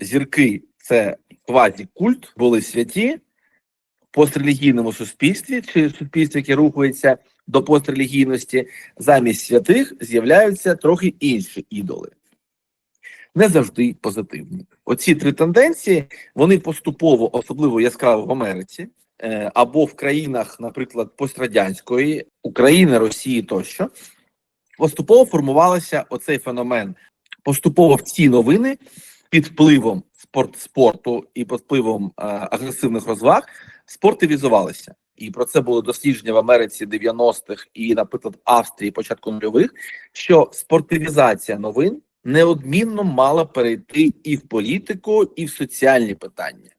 зірки це квазі-культ, були святі в пострелігійному суспільстві чи суспільстві, яке рухається до пострелігійності, замість святих з'являються трохи інші ідоли. Не завжди позитивні. Оці три тенденції вони поступово, особливо яскраво в Америці, е, або в країнах, наприклад, пострадянської України, Росії тощо, поступово формувалося оцей феномен. Поступово в ці новини під впливом спорт, спорту і під впливом е, агресивних розваг спортивізувалися. І про це було дослідження в Америці 90-х і, наприклад, Австрії початку нульових, що спортивізація новин неодмінно мала перейти і в політику, і в соціальні питання.